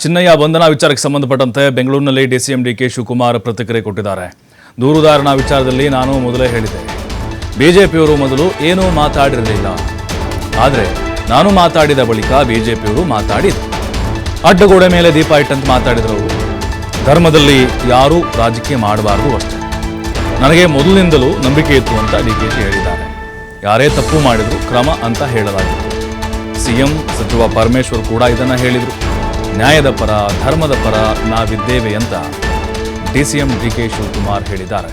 ಚಿನ್ನಯ್ಯ ಬಂಧನ ವಿಚಾರಕ್ಕೆ ಸಂಬಂಧಪಟ್ಟಂತೆ ಬೆಂಗಳೂರಿನಲ್ಲಿ ಡಿಸಿಎಂ ಡಿಕೆ ಶಿವಕುಮಾರ್ ಪ್ರತಿಕ್ರಿಯೆ ಕೊಟ್ಟಿದ್ದಾರೆ. ದೂರುದಾರನ ವಿಚಾರದಲ್ಲಿ ನಾನು ಮೊದಲೇ ಹೇಳಿದೆ ಬಿಜೆಪಿಯವರು ಮೊದಲು ಏನೂ ಮಾತಾಡಿರಲಿಲ್ಲ. ಆದರೆ ನಾನು ಮಾತಾಡಿದ ಬಳಿಕ ಬಿಜೆಪಿಯವರು ಮಾತಾಡಿದರು. ಅಡ್ಡಗೋಡೆ ಮೇಲೆ ದೀಪ ಇಟ್ಟಂತೆ ಮಾತಾಡಿದರು. ಧರ್ಮದಲ್ಲಿ ಯಾರೂ ರಾಜಕೀಯ ಮಾಡಬಾರದು ಅಷ್ಟೆ. ನನಗೆ ಮೊದಲಿನಿಂದಲೂ ನಂಬಿಕೆ ಇತ್ತು ಅಂತ ಡಿಕೆಶಿ ಹೇಳಿದ್ದಾರೆ. ಯಾರೇ ತಪ್ಪು ಮಾಡಿದ್ರು ಕ್ರಮ ಅಂತ ಹೇಳಲಾಗಿತ್ತು. ಸಿಎಂ ಸಚಿವ ಪರಮೇಶ್ವರ್ ಕೂಡ ಇದನ್ನ ಹೇಳಿದರು. ನ್ಯಾಯದ ಪರ, ಧರ್ಮದ ಪರ ನಾವಿದ್ದೇವೆ ಅಂತ ಡಿಸಿಎಂ ಡಿಕೆ ಶಿವಕುಮಾರ್ ಹೇಳಿದ್ದಾರೆ.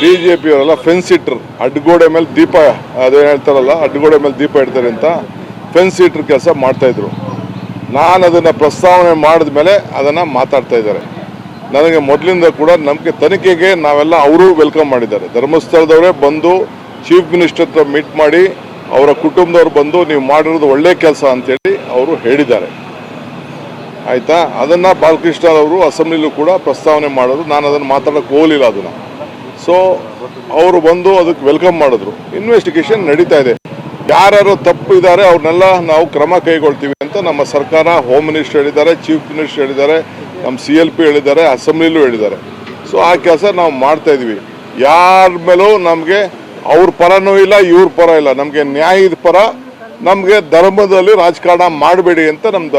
ಬಿಜೆಪಿಯವರೆಲ್ಲ ಫೆನ್ಸ್ ಇಟ್ರು ಅಡ್ಗೋಡೆ ಮೇಲೆ ದೀಪ, ಅದೇನು ಹೇಳ್ತಾರಲ್ಲ, ಅಡ್ಗೋಡೆ ಮೇಲೆ ದೀಪ ಇಡ್ತಾರೆ ಅಂತ ಫೆನ್ಸ್ ಇಟ್ರ್ ಕೆಲಸ ಮಾಡ್ತಾ ಇದ್ರು. ನಾನು ಅದನ್ನು ಪ್ರಸ್ತಾವನೆ ಮಾಡಿದ ಮೇಲೆ ಅದನ್ನು ಮಾತಾಡ್ತಾ ಇದ್ದಾರೆ. ನನಗೆ ಮೊದಲಿಂದ ಕೂಡ ನಮಗೆ ತನಿಖೆಗೆ ನಾವೆಲ್ಲ ಅವರು ವೆಲ್ಕಮ್ ಮಾಡಿದ್ದಾರೆ. ಧರ್ಮಸ್ಥಳದವರೇ ಬಂದು ಚೀಫ್ ಮಿನಿಸ್ಟರ್ ಹತ್ರ ಮೀಟ್ ಮಾಡಿ ಅವರ ಕುಟುಂಬದವ್ರು ಬಂದು ನೀವು ಮಾಡಿರೋದು ಒಳ್ಳೆ ಕೆಲಸ ಅಂತೇಳಿ ಅವರು ಹೇಳಿದ್ದಾರೆ. ಆಯಿತಾ? ಅದನ್ನು ಬಾಲಕೃಷ್ಣ ಅವರು ಅಸೆಂಬ್ಲಿಲೂ ಕೂಡ ಪ್ರಸ್ತಾವನೆ ಮಾಡೋದು ನಾನು ಅದನ್ನು ಮಾತಾಡೋಕ್ಕೆ ಹೋಗಲಿಲ್ಲ ಅದನ್ನು. ಸೊ ಅವರು ಬಂದು ಅದಕ್ಕೆ ವೆಲ್ಕಮ್ ಮಾಡಿದ್ರು. ಇನ್ವೆಸ್ಟಿಗೇಷನ್ ನಡೀತಾ ಇದೆ. ಯಾರ್ಯಾರು ತಪ್ಪು ಇದ್ದಾರೆ, ಅವ್ರನ್ನೆಲ್ಲ ನಾವು ಕ್ರಮ ಕೈಗೊಳ್ತೀವಿ ಅಂತ ನಮ್ಮ ಸರ್ಕಾರ ಹೋಮ್ ಮಿನಿಸ್ಟರ್ ಹೇಳಿದ್ದಾರೆ ಚೀಫ್ ಮಿನಿಸ್ಟರ್ ಹೇಳಿದ್ದಾರೆ, ನಮ್ಮ ಸಿ ಎಲ್ ಪಿ ಹೇಳಿದ್ದಾರೆ ಅಸೆಂಬ್ಲಿಲೂ ಹೇಳಿದ್ದಾರೆ. ಸೊ ಆ ಕೆಲಸ ನಾವು ಮಾಡ್ತಾ ಯಾರ ಮೇಲೂ ನಮಗೆ ಅವ್ರ ಪರನೂ ಇಲ್ಲ, ಇವ್ರ ಪರ ಇಲ್ಲ. ನಮಗೆ ನ್ಯಾಯದ ಪರ ನಮಗೆ ಧರ್ಮದಲ್ಲಿ ರಾಜಕಾರಣ ಮಾಡಬೇಡಿ ಅಂತ ನಮ್ದು